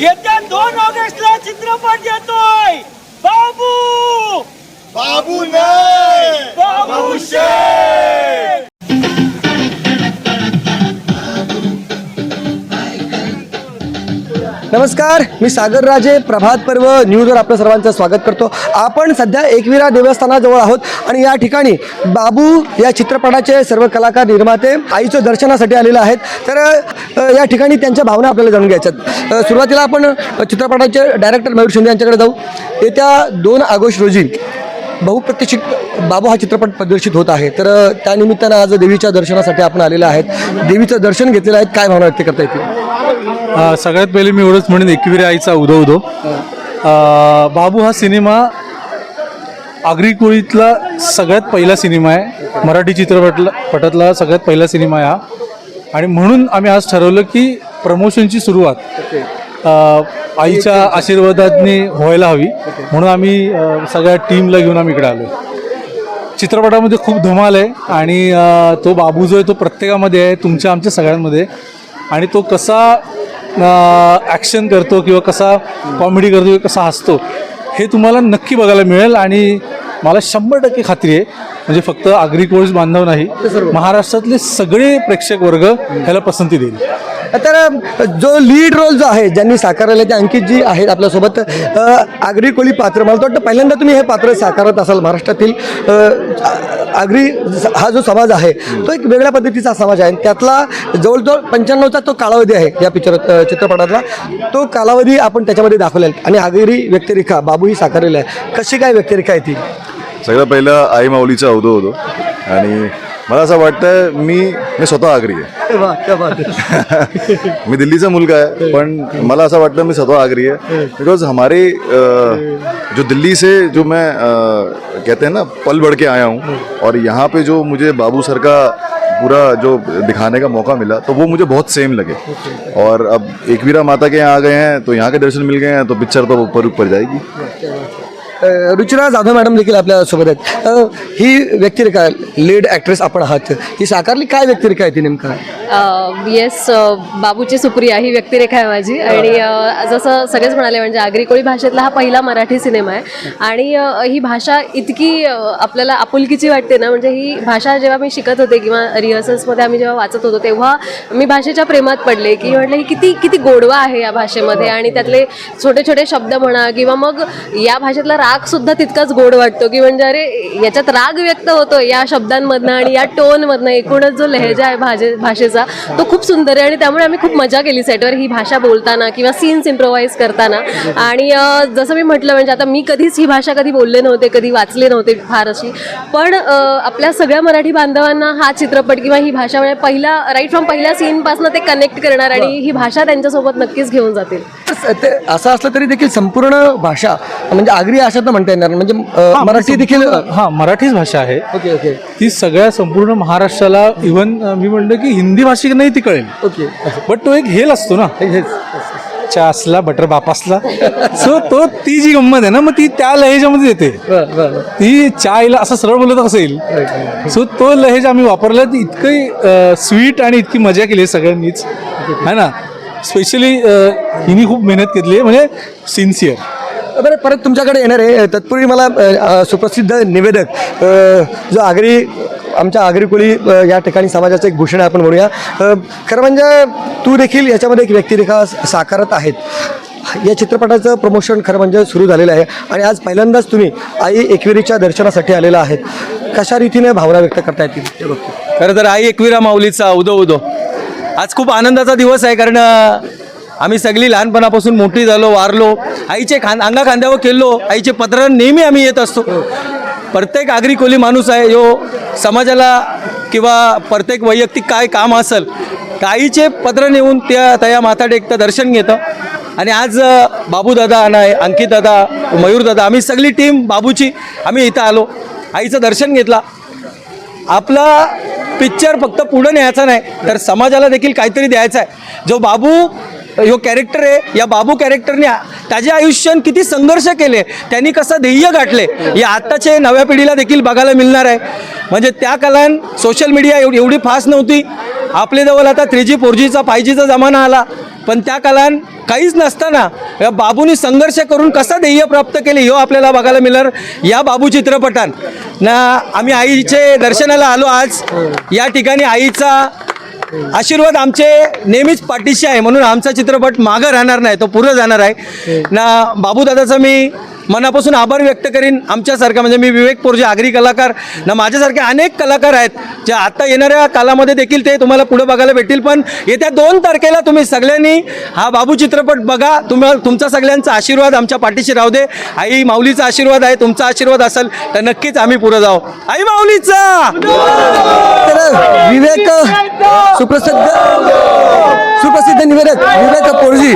येत्या दोन ऑगस्टला चित्रपट येतोय. बाबू! बाबू नाही. बाबू शेठ! नमस्कार मी सागर राजे प्रभात पर्व न्यूजवर आपलं सर्वांचं स्वागत करतो. आपण सध्या एकविरा देवस्थानाजवळ आहोत आणि या ठिकाणी बाबू या चित्रपटाचे सर्व कलाकार निर्माते आईचं दर्शनासाठी आलेले आहेत. तर या ठिकाणी त्यांच्या भावना आपल्याला जाणून घ्यायच्यात. सुरुवातीला आपण चित्रपटाचे डायरेक्टर मयूर शिंदे यांच्याकडे जाऊ. येत्या दोन ऑगस्ट रोजी बहुप्रतिक्षित बाबू हा चित्रपट प्रदर्शित होत आहे. तर त्यानिमित्तानं आज देवीच्या दर्शनासाठी आपण आलेले आहेत. देवीचं दर्शन घेतलेलं आहे काय भावना व्यक्त करता येतील? सगळ्यात पहिले मी एवढंच म्हणेन एकविरा आईचा उदो उदो. बाबू हा सिनेमा आगरी कोळीतला सगळ्यात पहिला सिनेमा आहे. मराठी चित्रपटला पटातला सगळ्यात पहिला सिनेमा आहे हा. आणि म्हणून आम्ही आज ठरवलं की प्रमोशनची सुरुवात आईच्या आशीर्वादाने व्हायला हवी. म्हणून आम्ही सगळ्या टीमला घेऊन आम्ही इकडे आलो चित्रपटामध्ये खूप धमाल आहे आणि तो बाबू जो आहे तो प्रत्येकामध्ये आहे तुमच्या आमच्या सगळ्यांमध्ये आणि तो कसा ॲक्शन करतो किंवा कसा कॉमेडी करतो किंवा कसा हसतो हे तुम्हाला नक्की बघायला मिळेल आणि मला शंभर टक्के खात्री आहे. म्हणजे फक्त आगरी कोळीस बांधव नाही महाराष्ट्रातले सगळे प्रेक्षक वर्ग ह्याला पसंती देईल. तर जो लीड रोल जो आहे ज्यांनी साकारलेला ते अंकित जी आहेत आपल्यासोबत आगरी कोळी पात्र मला वाटतं पहिल्यांदा तुम्ही हे पात्र साकारत असाल महाराष्ट्रातील आगरी हा जो समाज आहे तो एक वेगळ्या पद्धतीचा समाज आहे. त्यातला जवळजवळ पंच्याण्णवचा तो कालावधी आहे या पिक्चर चित्रपटातला. तो कालावधी आपण त्याच्यामध्ये दाखवला आहे. आणि आगरी व्यक्तिरेखा बाबूही साकारलेला आहे. कशी काय व्यक्तिरेखा आहे ती? सगळं पहिलं आई माऊलीचा अवधो होतो. आणि मला असं वाटतं मी मी स्वतः आगरी आहे. मी दिल्लीचा मुलगा आहे पण मला असं वाटतं मी स्वतः आगरी है बिकॉज़ हमारे जो दिल्ली से जो मैं कहते हैं ना पल बढ़ के आया हूँ और यहाँ पे जो मुझे बाबू सर का पूरा जो दिखाने का मौका मिला तो वो मुझे बहुत सेम लगे। और अब एकवीरा माता के यहाँ आ गए हैं तो यहाँ के दर्शन मिल गए हैं तो पिक्चर तो ऊपर ऊपर जाएगी रुचिरा जाधव मॅडम देखील आपल्यासोबत आहेत. अ, ही व्यक्तिरेखा लीड ॲक्ट्रेस आपण आहात. ही साकारली काय व्यक्तिरेखा आहे ती नेमका? येस बाबूची सुप्रिया ही व्यक्तिरेखा आहे माझी. आणि अ, जसं सगळेच म्हणाले म्हणजे आगरी कोळी भाषेतला हा पहिला मराठी सिनेमा आहे. आणि अ, ही भाषा इतकी अ, आपल्याला आपुलकीची वाटते ना म्हणजे ही भाषा जेव्हा मी शिकत होते किंवा रिहर्सल्समध्ये आम्ही जेव्हा वाचत होतो तेव्हा मी भाषेच्या प्रेमात पडले की म्हटलं ही किती किती गोडवा आहे या भाषेमध्ये. आणि त्यातले छोटे छोटे शब्द म्हणा किंवा मग या भाषेतला राग सुद्धा तितकाच गोड वाटतो की म्हणजे अरे याच्यात राग व्यक्त होतो या शब्दांमधनं आणि या टोनमधनं. एकूणच जो लहेजा आहे भाषे भाषेचा तो खूप सुंदर आहे. आणि त्यामुळे आम्ही खूप मजा केली सेटवर ही भाषा बोलताना किंवा सीन्स इम्प्रोवाईज करताना. आणि जसं मी म्हटलं म्हणजे आता मी कधीच ही भाषा कधी बोलले नव्हते कधी वाचले नव्हते फार अशी. पण आपल्या सगळ्या मराठी बांधवांना हा चित्रपट किंवा ही भाषा म्हणजे पहिला राईट फ्रॉम पहिल्या सीनपासून ते कनेक्ट करणार आणि ही भाषा त्यांच्यासोबत नक्कीच घेऊन जातील. असं असलं तरी देखील संपूर्ण भाषा म्हणजे आगरी भाषा तर म्हणता येणार. म्हणजे अ, मराठी देखील हां मराठीच भाषा आहे. Okay okay. ती सगळ्या संपूर्ण महाराष्ट्राला इव्हन मी म्हणलं की हिंदी भाषिक नाही ती कळेल. ओके. बट तो एक हेल असतो ना. चहा असला बटर बापासला सो तो ती जी गंमत आहे ना मग ती त्या लहेजामध्ये येते. बरं, बरं. ती चायला असं सरळ बोलत कसं येईल सो तो लहेज आम्ही वापरला. ती इतकं स्वीट आणि इतकी मजा केली आहे सगळ्यांनीच. है ना? स्पेशली हिनी खूप मेहनत घेतली आहे. म्हणजे सिन्सिअर बरं परत तुमच्याकडे येणार आहे. तत्पूर्वी मला सुप्रसिद्ध निवेदक जो आगरी आमच्या आगरी कोळी या ठिकाणी समाजाचं एक भूषण आहे आपण म्हणूया. खरं म्हणजे तू देखील याच्यामध्ये एक व्यक्तिरेखा साकारत आहेत. या चित्रपटाचं प्रमोशन खरं म्हणजे सुरू झालेलं आहे. आणि आज पहिल्यांदाच तुम्ही आई एकविरीच्या दर्शनासाठी आलेला आहेत. कशा रीतीने भावना व्यक्त करता येतील खरं तर आई एकविरा माऊलीचा उदो उदो. आज खूप आनंदाचा दिवस आहे कारण आम्ही सगळी लहानपणापासून मोठी झालो वारलो. आईचे खां अंगा खांद्यावर खेळलो. आईचे पत्र नेहमी आम्ही येत असतो. प्रत्येक आगरी कोली माणूस आहे. जो समाजाला किंवा प्रत्येक वैयक्तिक काय काम असेल तर आईचे पत्र नेऊन त्या तया माथा टेकतं दर्शन घेतं. आणि आज बाबूदादा आणि अंकित दादा आम्ही सगळी टीम बाबूची आम्ही इथं आलो. आईचं दर्शन घेतला. आपला पिक्चर फक्त पुढं न्यायचा नाही तर समाजाला देखील काहीतरी द्यायचं आहे. जो बाबू ह्यो कॅरेक्टर आहे या बाबू कॅरेक्टरने त्याच्या आयुष्यात किती संघर्ष केले त्यांनी कसं ध्येय गाठले हे आत्ताच्या नव्या पिढीला देखील बघायला मिळणार आहे. म्हणजे त्या कालान सोशल मीडिया एवढी एवढी फास्ट नव्हती. आपल्याजवळ आता थ्री जी फोर जीचा फाय जीचा जमाना आला. पण त्या कालान काहीच नसताना या बाबूनी संघर्ष करून कसा ध्येय प्राप्त केले हो आपल्याला बघायला मिळणार या बाबू चित्रपटान. ना आम्ही आईचे दर्शनाला आलो आज. या ठिकाणी आईचा आशीर्वाद आमचे नेहमीच पाठीशी आहे. म्हणून आमचा चित्रपट मागं राहणार नाही तो पुढं जाणार आहे. ना बाबूदादाचा मी मनापासून आभार व्यक्त करीन आमच्यासारखा. म्हणजे मी विवेक पोरजे आगरी कलाकार ना माझ्यासारखे अनेक कलाकार आहेत जे आता येणाऱ्या कालामध्ये देखील ते तुम्हाला पुढे बघायला भेटतील. पण येत्या दोन तारखेला तुम्ही सगळ्यांनी हा बाबू चित्रपट बघा. तुम्हाला तुमचा सगळ्यांचा आशीर्वाद आमच्या पाठीशी राहू दे. आई माऊलीचा आशीर्वाद आहे तुमचा आशीर्वाद असेल तर नक्कीच आम्ही पुढे जाऊ. आई माऊलीचा! तर विवेक सुप्रसिद्ध निवेदक विवेक पोळजी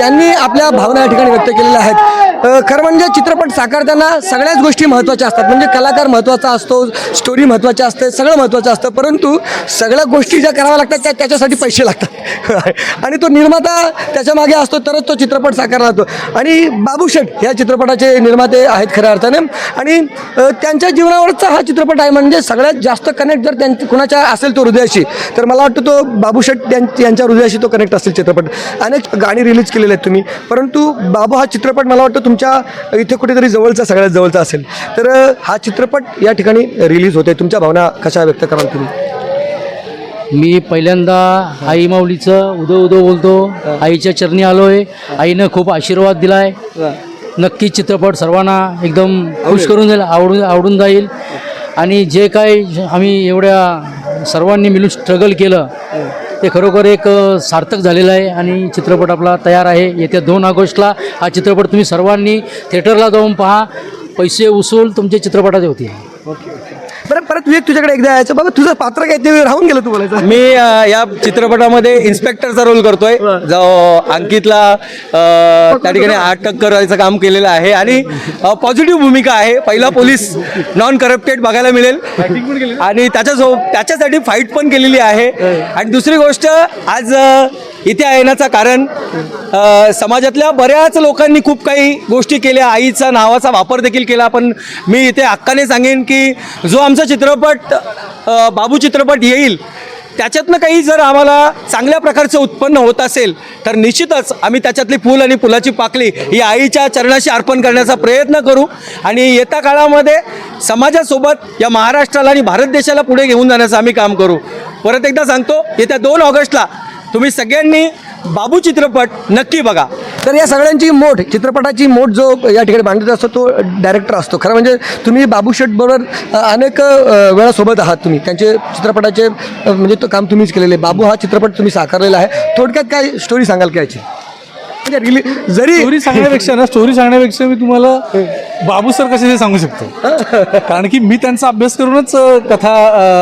यांनी आपल्या भावना या ठिकाणी व्यक्त केलेल्या आहेत. खरं म्हणजे चित्रपट साकारताना सगळ्याच गोष्टी महत्त्वाच्या असतात. म्हणजे कलाकार महत्त्वाचा असतो स्टोरी महत्त्वाची असते सगळं महत्त्वाचं असतं. परंतु सगळ्या गोष्टी ज्या कराव्या लागतात त्या त्याच्यासाठी पैसे लागतात. आणि तो निर्माता त्याच्यामागे असतो तरच तो चित्रपट साकारला जातो. आणि बाबू शेठ या चित्रपटाचे निर्माते आहेत खऱ्या अर्थाने. आणि त्यांच्या जीवनावरचा हा चित्रपट आहे म्हणजे सगळ्यात जास्त कनेक्ट जर त्यां कुणाच्या असेल तो हृदयाशी तर मला वाटतं तो बाबू शेठ यांच्या हृदयाशी तो कनेक्ट असेल चित्रपट. अनेक गाणी रिलीज केलेले आहेत तुम्ही. परंतु बाबू हा चित्रपट मला वाटतं तुमच्या इथे कुठेतरी जवळचा सगळ्यात जवळचा असेल. तर हा चित्रपट या ठिकाणी रिलीज होते तुमच्या भावना कशा व्यक्त कराल तुम्ही? मी पहिल्यांदा आई माऊलीचं उदो उदो बोलतो. आईच्या चरणी आलोय. आईनं खूप आशीर्वाद दिलाय. नक्की चित्रपट सर्वांना एकदम खुश करून जाईल आवडून आवडून जाईल. आणि जे काय आम्ही एवढ्या सर्वांनी मिळून स्ट्रगल केलं ते खरोखर एक सार्थक झालेलं आहे आणि चित्रपट आपला तयार आहे. येत्या दोन ऑगस्टला हा चित्रपट तुम्ही सर्वांनी थिएटरला जाऊन पहा. पैसे उसूल तुमच्या चित्रपटाचे होतील. बरं परत विवेक तुझ्याकडे एकदा यायचं. बाबा तुझं पात्र काय ते राहून गेलं तू बोलायचं मी अ, या चित्रपटामध्ये इन्स्पेक्टरचा रोल करतोय. जो अंकितला अ, त्या ठिकाणी अटक करायचं काम केलेलं आहे. आणि पॉझिटिव्ह भूमिका आहे. पहिला पोलीस नॉन करप्टेड बघायला मिळेल. आणि त्याच्यासो त्याच्यासाठी फाईट पण केलेली आहे. आणि दुसरी गोष्ट आज अ, इथे येण्याचं कारण समाजातल्या बऱ्याच लोकांनी खूप काही गोष्टी केल्या. आईचा नावाचा वापर देखील केला. पण मी इथे हक्काने सांगेन की जो आमचा चित्रपट बाबू चित्रपट येईल त्याच्यातनं काही जर आम्हाला चांगल्या प्रकारचं उत्पन्न होत असेल तर निश्चितच आम्ही त्याच्यातली फूल आणि फुलाची पाकळी ही आईच्या चरणाशी अर्पण करण्याचा प्रयत्न करू. आणि येत्या काळामध्ये समाजासोबत या महाराष्ट्राला आणि भारत देशाला पुढे घेऊन जाण्याचं आम्ही काम करू. परत एकदा सांगतो येत्या दोन ऑगस्टला तुम्ही सगळ्यांनी बाबू चित्रपट नक्की बघा. तर या सगळ्यांची मोठ चित्रपटाची मोठ जो या ठिकाणी मांडत असतो तो डायरेक्टर असतो. खरं म्हणजे तुम्ही बाबू शेठ बरोबर अनेक वेळा सोबत आहात तुम्ही. त्यांचे चित्रपटाचे म्हणजे तो काम तुम्हीच केलेले. बाबू हा चित्रपट तुम्ही साकारलेला आहे. थोडक्यात काय स्टोरी सांगाल काय याची? म्हणजे रिली जरी स्टोरी सांगण्यापेक्षा ना स्टोरी सांगण्यापेक्षा मी तुम्हाला बाबू सर कसे ते सांगू शकतो. कारण की मी त्यांचा अभ्यास करूनच कथा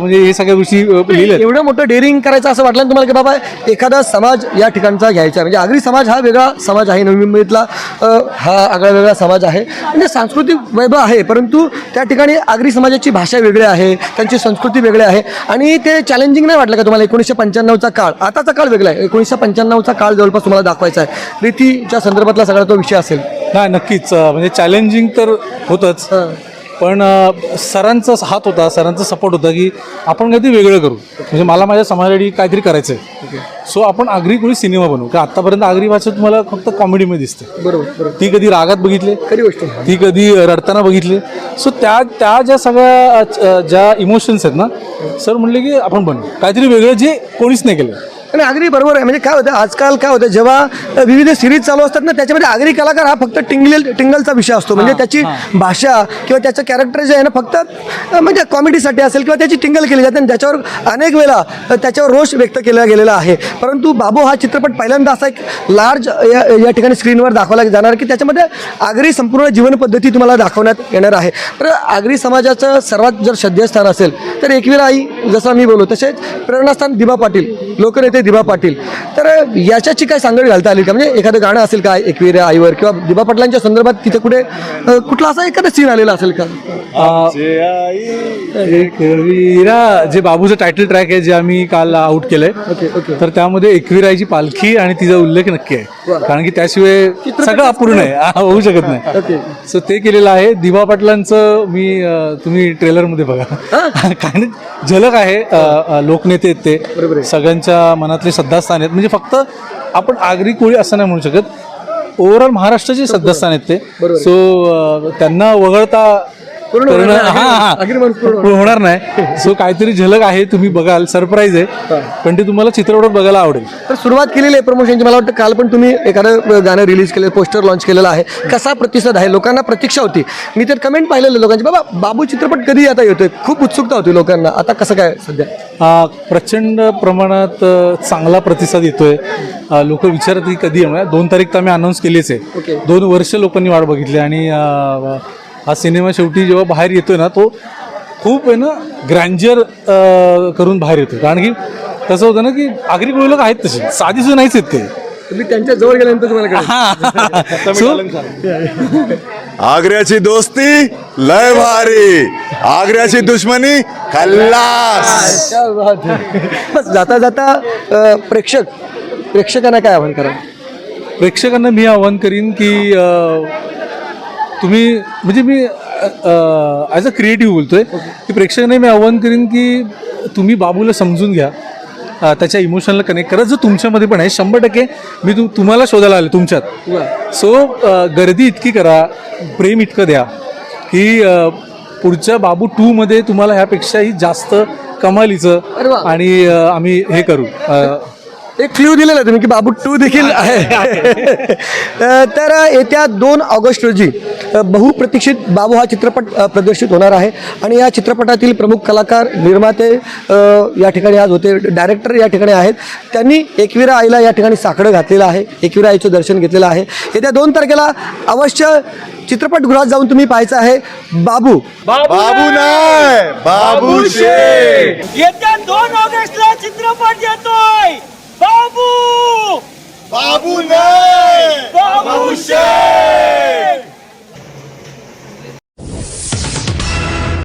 म्हणजे हे सगळ्या गोष्टी लिहिल्या एवढं मोठं डेअरिंग करायचं असं वाटलं तुम्हाला की बाबा एखादा समाज या ठिकाणचा घ्यायचा म्हणजे आगरी समाज हा वेगळा समाज आहे नवी मुंबईतला हा आगळा वेगळा समाज आहे. म्हणजे सांस्कृतिक वैभव आहे परंतु त्या ठिकाणी आगरी समाजाची भाषा वेगळी आहे त्यांची संस्कृती वेगळी आहे. आणि ते चॅलेंजिंग नाही वाटलं का तुम्हाला एकोणीसशे पंच्याण्णवचा काळ? आताचा काळ वेगळा आहे. एकोणीसशे पंच्याण्णवचा काळ जवळपास तुम्हाला दाखवायचा आहे. रीतीच्या संदर्भातला सगळा तो विषय असेल. नाही नक्कीच. म्हणजे चॅलेंजिंग तर होतंच. पण सरांचा हात होता सरांचा सपोर्ट होता की आपण काहीतरी वेगळं करू. म्हणजे मला माझ्या समाजासाठी काहीतरी करायचं आहे सो आपण आगरी कोणी सिनेमा बनवू. का आतापर्यंत आगरी भाषा तुम्हाला फक्त कॉमेडीमध्ये दिसते. बरोबर ती कधी रागात बघितले खरी गोष्ट. ती कधी रडताना बघितली. सो त्या त्या ज्या सगळ्या ज्या इमोशन्स आहेत ना सर म्हणले की आपण बनवू. काहीतरी वेगळं जे कोणीच नाही केलं. आणि आगरी बरोबर आहे. म्हणजे काय होतं आजकाल काय होतं जेव्हा विविध सिरीज चालू असतात ना त्याच्यामध्ये आगरी कलाकार हा फक्त टिंगल टिंगलचा विषय असतो. म्हणजे त्याची भाषा किंवा त्याचं कॅरेक्टर जे आहे ना फक्त म्हणजे कॉमेडीसाठी असेल किंवा त्याची टिंगल केली जाते. आणि त्याच्यावर अनेक वेळा त्याच्यावर रोष व्यक्त केला गेलेला आहे. परंतु बाबू हा चित्रपट पहिल्यांदा असा एक लार्ज या या ठिकाणी स्क्रीनवर दाखवला जाणार की त्याच्यामध्ये आगरी संपूर्ण जीवनपद्धती तुम्हाला दाखवण्यात येणार आहे. तर आगरी समाजाचं सर्वात जर श्रद्धेस्थान असेल तर एकवीरा आई जसं मी बोललो तसेच प्रेरणास्थान दिबा पाटील लोकनेते दिबा पाटील. तर याच्याची काय सांगड घालता आली का? म्हणजे एखादं गाणं असेल का एकवीरा आईवर किंवा दिबा पाटलांच्या संदर्भात तिथे कुठे कुठला असा एखादा सीन आलेला असेल का? एक वीरा जे बाबूचं टायटल ट्रॅक आहे जे आम्ही काल आउट केलंय. Okay okay. तर त्यामध्ये एकविराईची पालखी आणि तिचा उल्लेख नक्की आहे. कारण की त्याशिवाय सगळं अपूर्ण आहे. होऊ शकत नाही. ओके. सो ते केलेलं आहे. दिवा पाटलांचं मी तुम्ही ट्रेलरमध्ये बघा. काय नाही झलक आहे लोकनेते ते. सगळ्यांच्या मनातले श्रद्धास्थान आहेत. म्हणजे फक्त आपण आगरी कोळी असं नाही म्हणू शकत. ओव्हरऑल महाराष्ट्राचे श्रद्धास्थान आहेत ते. सो त्यांना वगळता हा, होणार. नाही. सो काहीतरी झलक आहे तुम्ही बघाल. सरप्राईज आहे. पण ते तुम्हाला चित्रपटात बघायला आवडेल. तर सुरुवात केलेली आहे प्रमोशनची मला वाटतं काल पण तुम्ही एखादं गाणं रिलीज केलं पोस्टर लॉन्च केलेलं आहे. कसा प्रतिसाद आहे? लोकांना प्रतीक्षा होती. मी तर कमेंट पाहिलेलं लोकांची बाबा बाबू चित्रपट कधी आता येतोय? खूप उत्सुकता होती लोकांना. आता कसं काय सध्या? प्रचंड प्रमाणात चांगला प्रतिसाद येतोय. लोक विचारत की कधी आहे दोन तारीख तर आम्ही अनाऊन्स केलीच आहे. दोन वर्ष लोकांनी वाट बघितली आणि हा सिनेमा शेवटी जेव्हा बाहेर येतोय ना तो खूप आहे ना ग्रँजर करून बाहेर येतो कारण की कसं होतं ना की आगरी कोळी लोक आहेत तसे. साधी सुद्धा नाहीच आहेत ते. तुम्ही त्यांच्या जवळ गेल्यानंतर तुम्हाला आग्र्याची दोस्ती लय भारी. आग्र्याची दुश्मनी खल्लास. क्या बात है. बस जाता जाता अ, प्रेक्षक प्रेक्षकांना काय आव्हान करा प्रेक्षकांना मी आवाहन करीन की अ, तुम्ही म्हणजे मी ॲज अ क्रिएटिव्ह बोलतोय की प्रेक्षकांना मी आवाहन करीन की तुम्ही बाबूला समजून घ्या त्याच्या इमोशनला कनेक्ट करा. जो तुमच्यामध्ये पण आहे शंभर टक्के मी तु तुम्हाला शोधायला आले तुमच्यात. सो गर्दी इतकी करा प्रेम इतकं द्या की पुढच्या बाबू टूमध्ये तुम्हाला ह्यापेक्षाही जास्त कमालीचं. आणि आम्ही हे करू. एक क्ल्यू दिलेला आहे तुम्ही की बाबू टू देखील आहे. तर येत्या दोन ऑगस्ट रोजी बहुप्रतीक्षित बाबू हा चित्रपट प्रदर्शित होणार आहे. आणि या चित्रपटातील प्रमुख कलाकार निर्माते या ठिकाणी आज होते डायरेक्टर या ठिकाणी आहेत. त्यांनी एकविरा आईला या ठिकाणी साकडं घातलेलं आहे एकविरा आईचं दर्शन घेतलेलं आहे. येत्या दोन तारखेला अवश्य चित्रपटगृहात जाऊन तुम्ही पाहायचं आहे बाबू. बाबू नाही बाबू येत्या दोन ऑगस्टला चित्रपट येतोय! 法不，法不能，法不行。